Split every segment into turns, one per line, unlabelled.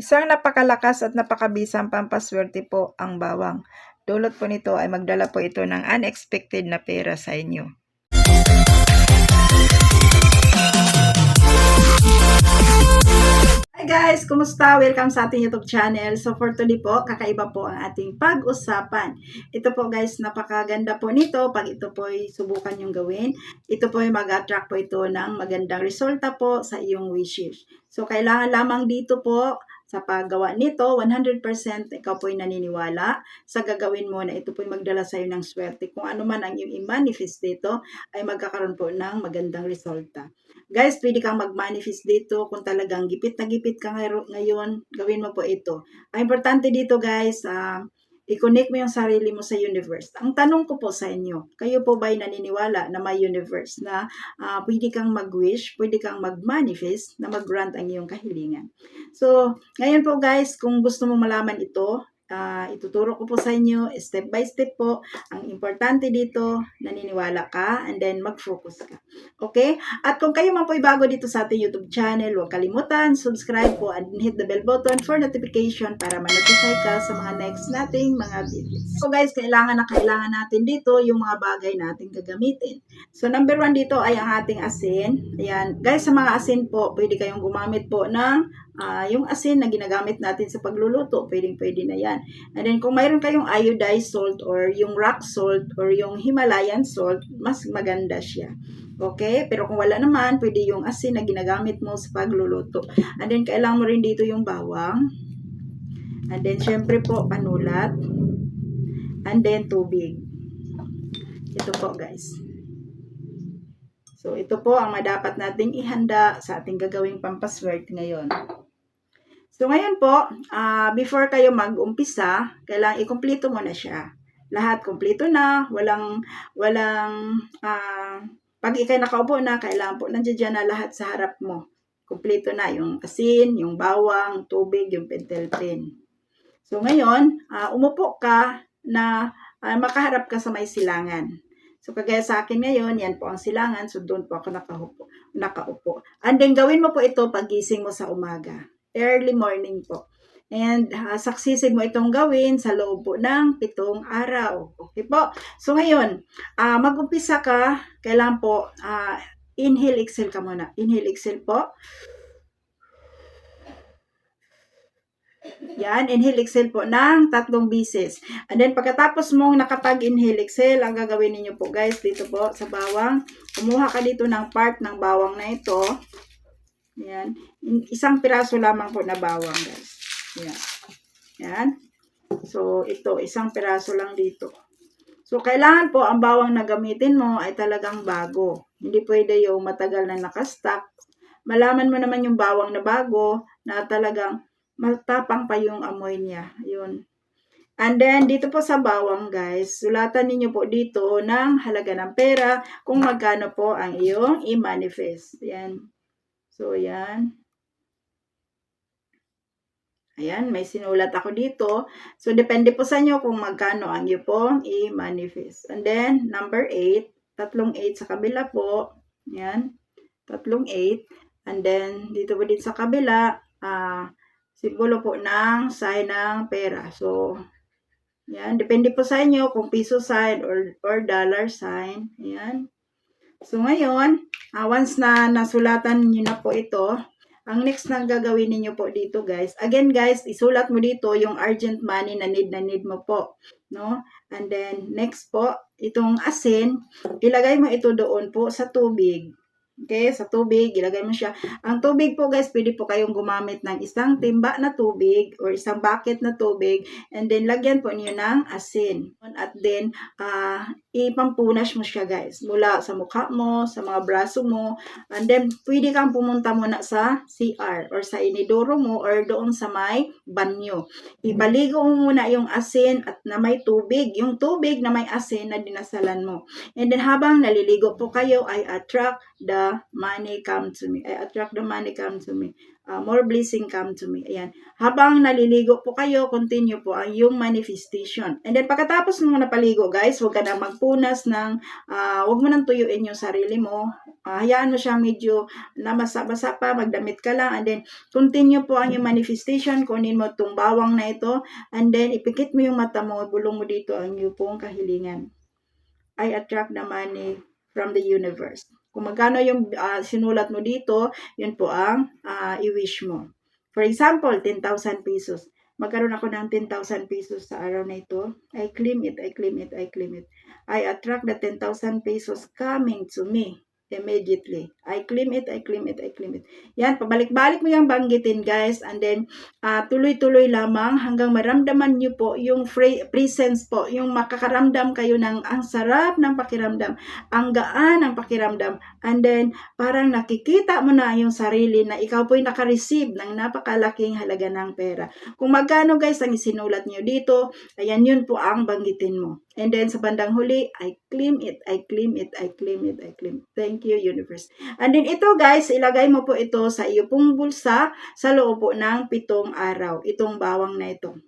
Isang napakalakas at napakabisang pampaswerte po ang bawang. Dulot po nito ay magdala po ito ng unexpected na pera sa inyo. Hi guys! Kumusta? Welcome sa ating YouTube channel. So for today po, kakaiba po ang ating pag-usapan. Ito po guys, napakaganda po nito pag ito po ay subukan yung gawin. Ito po ay mag-attract po ito ng magandang resulta po sa iyong wishes. So kailangan lamang dito po sa paggawa nito, 100% ikaw po ay naniniwala sa gagawin mo na ito po ay magdala sa iyo ng swerte. Kung ano man ang iyong i-manifest dito, ay magkakaroon po ng magandang resulta. Guys, pwede kang mag-manifest dito kung talagang gipit na gipit ka ngayon, gawin mo po ito. Ang importante dito guys, ah, i-connect mo yung sarili mo sa universe. Ang tanong ko po sa inyo, kayo po ba ay naniniwala na may universe na ah, pwede kang mag-wish, pwede kang mag-manifest na mag-grant ang iyong kahilingan? So, ngayon po guys, kung gusto mo malaman ito, ah, ituturo ko po sa inyo step by step po. Ang importante dito, naniniwala ka and then mag-focus ka. Okay? At kung kayo man po ay bago dito sa ating YouTube channel, huwag kalimutan, subscribe po and hit the bell button for notification para ma-notify ka sa mga next nating mga videos. So guys, kailangan na kailangan natin dito yung mga bagay natin gagamitin. So number one dito ay ang ating asin. Ayan. Guys, sa mga asin po, pwede kayong gumamit po ng ah, yung asin na ginagamit natin sa pagluluto. Pwedeng pwede na yan. And then kung mayroon kayong iodized salt or yung rock salt or yung Himalayan salt, mas maganda siya. Okay? Pero kung wala naman, pwede yung asin na ginagamit mo sa pagluluto. And then, kailangan mo rin dito yung bawang. And then, syempre po, panulat. And then, tubig. Ito po, guys. So, ito po ang madapat nating ihanda sa ating gagawing pampaswerte ngayon. So, ngayon po, ah, before kayo mag-umpisa, kailangan ikumpleto mo na siya. Lahat kumpleto na, walang, walang, ah, pag ikay nakaupo na, kailangan po nandiyan na lahat sa harap mo. Kumpleto na yung asin, yung bawang, tubig, yung pentel pen. So ngayon, ah, umupo ka na ah, makaharap ka sa may silangan. So kagaya sa akin ngayon, yan po ang silangan. So doon po ako nakaupo. nakaupo. And then gawin mo po ito pagising mo sa umaga. Early morning po. And uh, saksisin mo itong gawin sa loob po ng pitong araw. Okay po? So ngayon, ah mag-umpisa ka, kailan po, ah inhale, exhale ka muna. Inhale, exhale po. Yan, inhale, exhale po ng tatlong bisis. And then pagkatapos mong nakapag-inhale, exhale, ang gagawin ninyo po guys, dito po sa bawang, kumuha ka dito ng part ng bawang na ito. Yan, isang piraso lamang po na bawang guys. Yan. Yan. So, ito, isang piraso lang dito. So, kailangan po ang bawang na gamitin mo ay talagang bago. Hindi pwede yung matagal na nakastock. Malaman mo naman yung bawang na bago na talagang matapang pa yung amoy niya. Yun. And then, dito po sa bawang, guys, sulatan ninyo po dito ng halaga ng pera kung magkano po ang iyong i-manifest. Yan. So, yan. Ayan, may sinulat ako dito. So, depende po sa inyo kung magkano ang iyo pong i-manifest. And then, number 8, tatlong 8 sa kabila po. Ayan, tatlong 8. And then, dito po dito sa kabila, ah, simbolo po ng sign ng pera. So, yan, depende po sa inyo kung piso sign or, or dollar sign. Ayan. So, ngayon, ah, once na nasulatan niyo na po ito, ang next na gagawin ninyo po dito guys, again guys, isulat mo dito yung urgent money na need na need mo po. No? And then, next po, itong asin, ilagay mo ito doon po sa tubig. Okay, sa tubig, ilagay mo siya. Ang tubig po guys, pwede po kayong gumamit ng isang timba na tubig or isang bucket na tubig and then lagyan po niyo ng asin. At then, ah ipampunas mo siya guys mula sa mukha mo, sa mga braso mo and then pwede kang pumunta muna sa CR or sa inidoro mo or doon sa may banyo. Ibaligo mo muna yung asin at na may tubig. Yung tubig na may asin na dinasalan mo. And then habang naliligo po kayo, I attract the money come to me. I attract the money come to me. Uh, more blessing come to me. Ayan. Habang naliligo po kayo, continue po ang yung manifestation. And then pagkatapos mo napaligo guys, huwag ka na magpunas ng, uh, huwag mo nang tuyuin yung sarili mo. Uh, hayaan mo siya medyo namasa-basa pa, magdamit ka lang. And then continue po ang yung manifestation. Kunin mo itong bawang na ito. And then ipikit mo yung mata mo, bulong mo dito ang iyong pong kahilingan. I attract the money from the universe. Kung magkano yung uh, sinulat mo dito, yun po ang uh, i-wish mo. For example, 10,000 pesos. Magkaroon ako ng 10,000 pesos sa araw na ito. I claim it, I claim it, I claim it. I attract the 10,000 pesos coming to me immediately. I claim it, I claim it, I claim it. Yan, pabalik-balik mo yung banggitin guys and then uh, tuloy-tuloy lamang hanggang maramdaman nyo po yung presence po, yung makakaramdam kayo ng ang sarap ng pakiramdam, ang gaan ng pakiramdam and then parang nakikita mo na yung sarili na ikaw po'y nakareceive ng napakalaking halaga ng pera. Kung magkano guys ang isinulat nyo dito, ayan yun po ang banggitin mo. And then sa bandang huli, I claim it, I claim it, I claim it, I claim. Thank you, universe. And then ito guys, ilagay mo po ito sa iyo pong bulsa sa loob po ng pitong araw. Itong bawang na ito.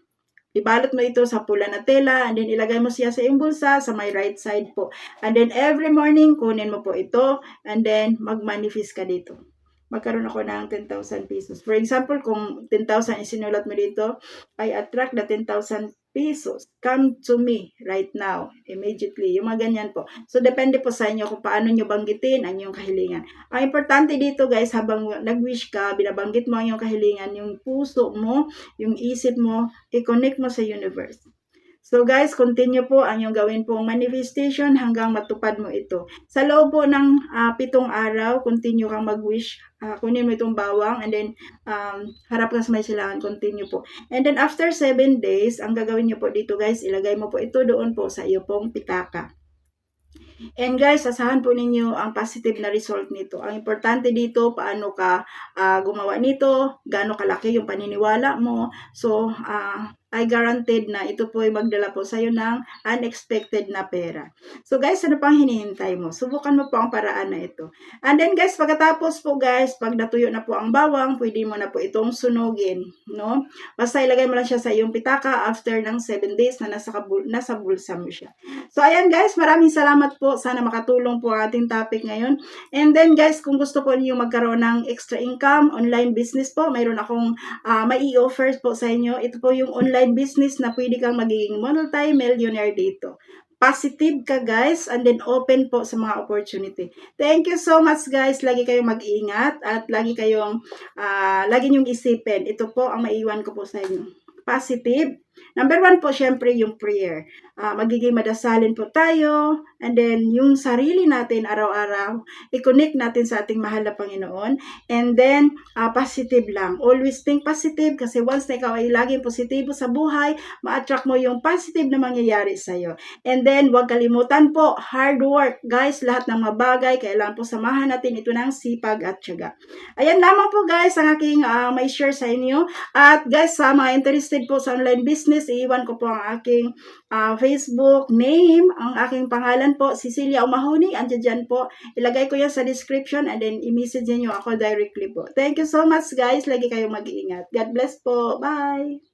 Ibalot mo ito sa pula na tela and then ilagay mo siya sa iyong bulsa sa may right side po. And then every morning, kunin mo po ito and then mag-manifest ka dito magkaroon ako ng 10,000 pesos. For example, kung 10,000 isinulat mo dito, I attract the 10,000 pesos. Come to me right now, immediately. Yung mga ganyan po. So, depende po sa inyo kung paano nyo banggitin ang inyong kahilingan. Ang importante dito, guys, habang nag-wish ka, binabanggit mo ang iyong kahilingan, yung puso mo, yung isip mo, i-connect mo sa universe. So guys, continue po ang yung gawin pong manifestation hanggang matupad mo ito. Sa loob po ng uh, pitong araw, continue kang mag-wish. Uh, kunin mo itong bawang and then um, harap ka sa may silangan, continue po. And then after 7 days, ang gagawin nyo po dito guys, ilagay mo po ito doon po sa iyo pong pitaka. And guys, asahan po ninyo ang positive na result nito. Ang importante dito, paano ka uh, gumawa nito, gaano kalaki yung paniniwala mo. So, uh, ay guaranteed na ito po ay magdala po sa iyo ng unexpected na pera. So guys, ano pang hinihintay mo? Subukan mo po ang paraan na ito. And then guys, pagkatapos po guys, pag natuyo na po ang bawang, pwede mo na po itong sunugin. No? Basta ilagay mo lang siya sa iyong pitaka after ng 7 days na nasa, kabul nasa bulsa mo siya. So ayan guys, maraming salamat po. Sana makatulong po ang ating topic ngayon. And then guys, kung gusto po niyo magkaroon ng extra income, online business po, mayroon akong uh, may i-offer po sa inyo. Ito po yung online online business na pwede kang magiging multi-millionaire dito. Positive ka guys and then open po sa mga opportunity. Thank you so much guys. Lagi kayong mag-ingat at lagi kayong uh, lagi niyong isipin. Ito po ang maiwan ko po sa inyo. Positive Number one po, syempre, yung prayer. Uh, magiging madasalin po tayo. And then, yung sarili natin araw-araw, i-connect natin sa ating mahal na Panginoon. And then, uh, positive lang. Always think positive kasi once na ikaw ay laging positibo sa buhay, ma-attract mo yung positive na mangyayari sa'yo. And then, huwag kalimutan po, hard work. Guys, lahat ng mga bagay, kailangan po samahan natin ito ng sipag at tiyaga. Ayan lamang po guys, ang aking uh, may share sa inyo. At guys, sa mga interested po sa online business, business, iiwan ko po ang aking uh, Facebook name, ang aking pangalan po, Cecilia Umahuni, andyan dyan po. Ilagay ko yan sa description and then i-message nyo ako directly po. Thank you so much guys. Lagi kayong mag-iingat. God bless po. Bye!